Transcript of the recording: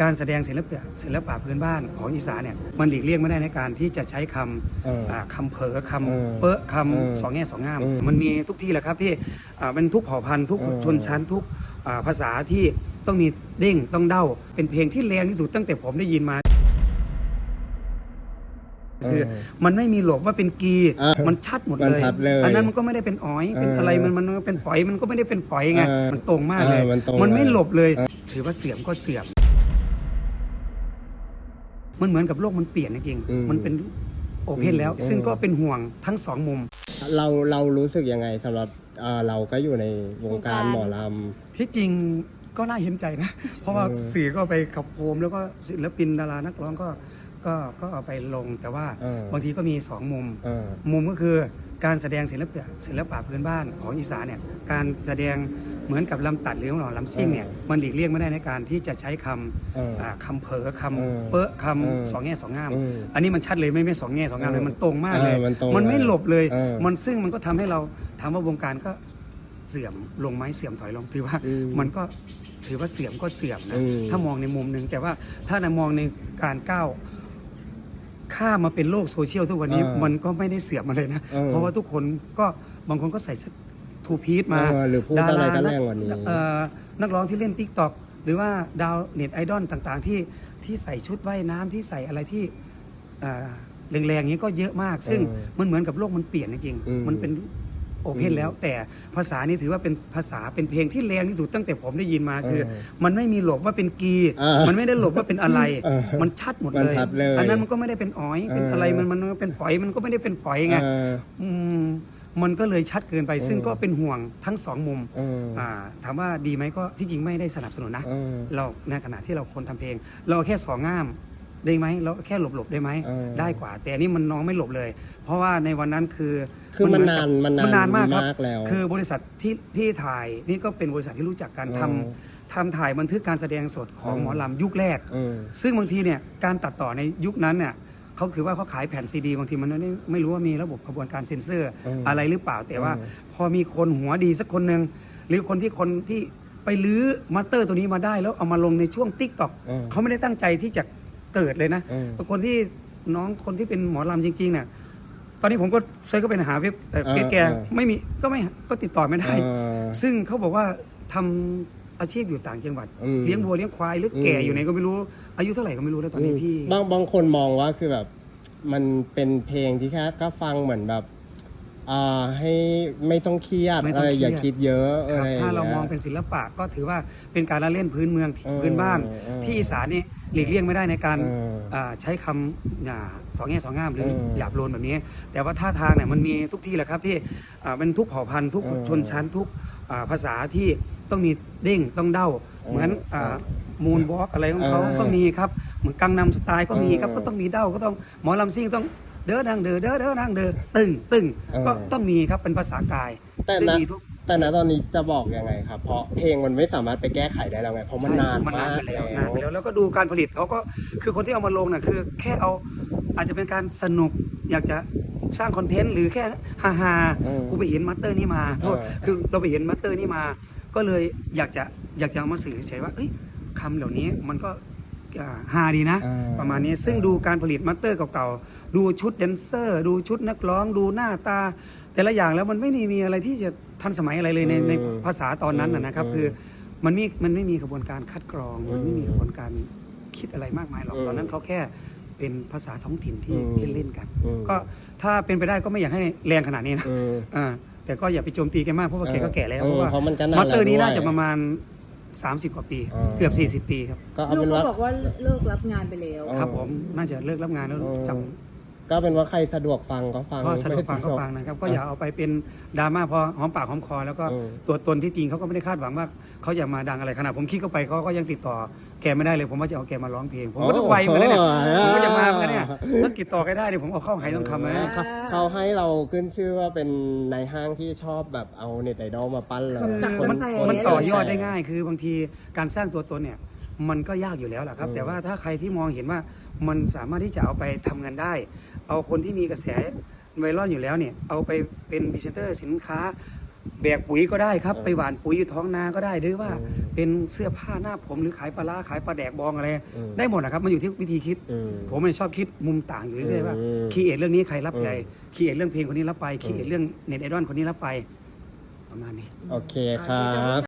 การแสดงศิลปะศิลปะพื้นบ้านของอีสานเนี่ยมันหลีกเลี่ยงไม่ได้ในการที่จะใช้คเออำอ่าคำเผลอคเออำเป๊ะคเออำสองแง่สองงาม เออมันมีทุกที่แหละครับที่อ่าเป็นทุกเผ่าพันธุ์ทุกเออชนชั้นทุกอ่าภาษาที่ต้องมีเด้งต้องเด้า เป็นเพลงที่แรงที่สุดตั้งแต่ผมได้ยินมาคือมันไม่มีหลบว่าเป็นกี เออมันชัดหมดมันเลยชัดเลยอันนั้นมันก็ไม่ได้เป็นอ้อยเป็นเออออะไรมันมันเป็นฝอยมันก็ไม่ได้เป็นฝอยไงเออมันตรงมากเลย เออมันตรงมันไม่เลย หลบเลยเออถือว่าเสื่อมก็เสื่อม มันเหมือนกับโลกมันเปลี่ยนจริงๆมันเป็นโอเพนแล้วซึ่งก็เป็นห่วงทั้งสองมุม เราเรารู้สึกยังไงสำหรับเอ่อเราก็อยู่ในวงการวงการ หมอล ที่จริงก็น่าเห็นใจนะ เพราะว่าเออสื่อก็ไปขับโคมแล้วก็ศิลปินดารานักร้องก็ก็ก็เอาไปลง แต่ว่าเออบางทีก็มีสองมุมำเออ มุมก็คือการแสดงศิลปะศิลปะพื้นบ้านของอีสานเนี่ยการแสดง เหมือนกับลำตัดหรือหล่อลำซิ่งเนี่ยเออมันหลีกเลี่ยงไม่ได้ในการที่จะใช้คเออำอ่าคำเผลอคเออำเป๊ะคเออำสองแง่สองงาม เอออันนี้มันชัดเลยไม่ไม่สองแง่สองงามเลยเออมันตรงมากเลย เออมันตรงมันไม่เลยหลบเลย เออมันซึ่งมันก็ทำให้เราถามว่าวงการก็เสื่อมลงไหมเสื่อมถอยลงถือว่าอืมมันก็ถือว่าเสื่อมก็เสื่อมนะอืม ถ้ามองในมุมหนึ่งแต่ว่าถ้าในมองในการก้าว ข้ามมาเป็นโลกโซเชียลทุกวันนี้เออมันก็ไม่ได้เสื่อมอะไรนะ เออเพราะว่าทุกคนก็บางคนก็ใส่ ทูพีทมาเออหรือพูดอะไรก็แรงกว่านี้ เอ่อนักร้องที่เล่นทิกตอกหรือว่าดาวเน็ตไอดอลต่างๆ ที่ที่ใส่ชุดว่ายน้ำที่ใส่อะไรที่เอ่อแรงๆนี้ก็เยอะมาก ซึ่งเออมันเหมือนกับโลกมันเปลี่ยนจริงอืมๆมันเป็น โอเพนแล้วแต่ภาษานี้ถือว่าเป็นภาษาเป็นเพลงที่แรงที่สุดตั้งแต่ผมได้ยินมาคือ เออมันไม่มีหลบว่าเป็นกี เออมันไม่ได้หลบว่าเป็นอะไร เออมันชัดหมดมันเลยชัดเลยอันนั้นมันก็ไม่ได้เป็นอ้อยเป็นเออออะไรมันมันเป็นฝอยมันก็ไม่ได้เป็นฝอยไงเอออืม มันก็เลยชัดเกินไปเออซึ่งก็เป็นห่วงทั้งสองมุมเออออ่าถามว่าดีไหมก็ที่จริงไม่ได้สนับสนุนนะเออเราในขณะที่เราคนทำเพลง เราแค่สองง่ามได้ไหมเราแค่หลบหลบๆได้ไหมเออ ได้กว่า แต่อันนี่มันน้องไม่หลบเลย เพราะว่าในวันนั้นคือคือมันเหนานกับมันนานมันนานมากครับมากแล้ว คือบริษัทที่ที่ถ่ายนี่ก็เป็นบริษัทที่รู้จักกันเออทำทำถ่ายบันทึกการแสดงสดของเออ หมอลำยุคแรกเออซึ่งบางทีเนี่ยการตัดต่อในยุคนั้นเนี่ย เขาคือว่าเขาขายแผ่นซีดีบางทีมันไม่ได้ไม่รู้ว่ามีระบบกระบวนการเซ็นเซอร์เออออะไรหรือเปล่า แต่ว่าเออพอมีคนหัวดีสักคนหนึ่งหรือคนที่คนที่ไปลื้อมาสเตอร์ตัวนี้มาได้ แล้วเอามาลงในช่วงติ๊กต็อกเออเขาไม่ได้ตั้งใจที่จะเกิดเลยนะเออเป็นคนที่น้องคนที่เป็นหมอลำจริงๆเนี่ยตอนนี้ผมก็เซิร์ชก็ไปหาเว็บเอ่อเออเฟซแกเออ ไม่มีก็ไม่ก็ติดต่อไม่ได้ เออ ซึ่งเขาบอกว่าทำ อาชีพอยู่ต่างจังหวัด อืมเลี้ยงวัวเลี้ยงควายหรือแก่อืมอยู่ไหนก็ไม่รู้ อายุเท่าไหร่ก็ไม่รู้แล้วตอนนี้พี่ บางบางคนมองว่าคือแบบ มันเป็นเพลงที่แค่ก็ฟังเหมือนแบบอ่าให้ไม่ต้องเครียดไม่ต้อะองไรเครียด อย่าคิดเยอะอะคไรรับย่ถ้าเรายมองเป็นศิลปะก็ถือว่าเป็นการละเล่นพื้นเมืองเออพื้นบ้านเออที่อีสานนี่หลีกเลี่ยงไม่ได้ในการเอออ่าใช้คำอ่าสองแง่สองงามหรือเออหยาบโลนแบบนี้ แต่ว่าท่าทางเนี่ยมันมีทุกที่แหละครับที่อ่าเป็นทุกเผ่าพันธุ์ทุกเออชนชั้นทุกอ่าภาษาที่ ต้องมีเด้งต้องเด้า เหมือนเออมูนวอล์กอะไรของเขาเออก็มีครับเหมือนกังนำสไตล์ก็มีครับเออก็ต้องมีเด้าก็ต้องหมอลำซิ่งต้องเด้อดังเด้อเด้อเด้อดังเด้อตึงตึงเออก็ต้องมีครับเป็นภาษากายแต่ซึ่งนะ มีทุก แต่ณตอนนี้จะบอกยังไงครับ เพราะเพลงมันไม่สามารถไปแก้ไขได้แล้วไง เพราะมันใช่นานมันนามานกไปแล้แล้ววนานไปแล้วแล้วก็ดูการผลิตเขาก็คือคนที่เอามาลงน่ะคือแค่เอาอาจจะเป็นการสนุกอยากจะสร้างคอนเทนต์หรือแค่ฮาฮาๆเออกูไปเห็นมัตเตอร์นี่มาโทษเออคือเราไปเห็นมัตเตอร์นี่มา ก็เลยอยากจะอยากจะเอามาสื่อเฉยๆว่าเอ้ยคำเหล่านี้มันก็อ่าฮาดีนะเออประมาณนี้ซึ่งดูการผลิตมัตเตอร์เก่าๆ ดูชุดแดนเซอร์ ดูชุดนักร้อง ดูหน้าตา แต่ละอย่างแล้วมันไม่ได้มีอะไรที่จะทันสมัยอะไรเลยในเออในภาษาตอนนั้นนะนะครับเออคือมันไม่มันไม่มีกระบวนการคัดกรองมันไม่มีอืมกระบวนการคิดอะไรมากมายหรอกอืมตอนนั้นเขาแค่เป็นภาษาท้องถิ่นที่อืมเล่นๆกัน อืม ก็ถ้าเป็นไปได้ก็ไม่อยากให้แรงขนาดนี้นะเอออ่า แต่ก็อย่าไปโจมตีแกมากเพราะว่าแกก็แก่แล้วเออเพราะว่าเพราะมันก็นานมัตเตอร์นี้แล้วด้วยน่าจะประมาณ 30 กว่าปีเออเกือบ 40 ปีครับก็เอาลูเป็กนก็ว่า บอกว่าเลิกรับงานไปแล้วเออครับผมน่าจะเลิกรับงานแล้วเออจ ก็เป็นว่าใครสะดวกฟังก็ฟังำก็สะดวกฟังก็ไม่ฟังนะครับ ก็อย่าเอาไปเป็นดราม่าพอหอมปากหอมคอ แล้วก็เออตัวตนที่จริงเขาก็ไม่ได้คาดหวังว่าเขาจะมาดังอะไรขนาดผมคิดเข้าไปเขาก็ยังติดต่อแกไม่ได้เลยผมว่าจะเอาแกมาร้องเพลง ผมก็ต้องไวเหมือนกันเนี่ยผมก็จะมาเหมือนกันเนี่ยถ้าติดต่อใครได้เนี่ยผมเอาเข้าหายต้องคำเลยนะเขาเขาให้เราขึ้นชื่อว่าเป็นในห้างที่ชอบแบบเอาเน็ตไอดอลมาปั้นเลยจากคกมันระแสมันต่อยอดได้ง่าย คือบางทีการสร้างตัวตนเนี่ย มันก็ยากอยู่แล้วแหละครับอืมแต่ว่าถ้าใครที่มองเห็นว่ามันสามารถที่จะเอาไปทำเงินได้ เอาคนที่มีกระแสไวรัลอยู่แล้วเนี่ย เอาไปเป็นพรีเซนเตอร์สินค้า แบกปุ๋ยก็ได้ครับเออไปหว่านปุ๋ยอยู่ท้องนาก็ได้หรือว่าเออเป็นเสื้อผ้าหน้าผมหรือขายปลาร้าขายปลาแดกบองอะไรเออได้หมดนะครับมันอยู่ที่วิธีคิดอืมผมเนี่ยชอบคิดมุมต่างอยู่เรื่อยๆว่าอืมคีเอทเรื่องนี้ใครรับอืมใหญ่คีเอทเรื่องเพลงคนนี้รับไปคีเอทอืมเรื่องเน็ตไอดอลคนนี้รับไปประมาณนี้โอเคครับ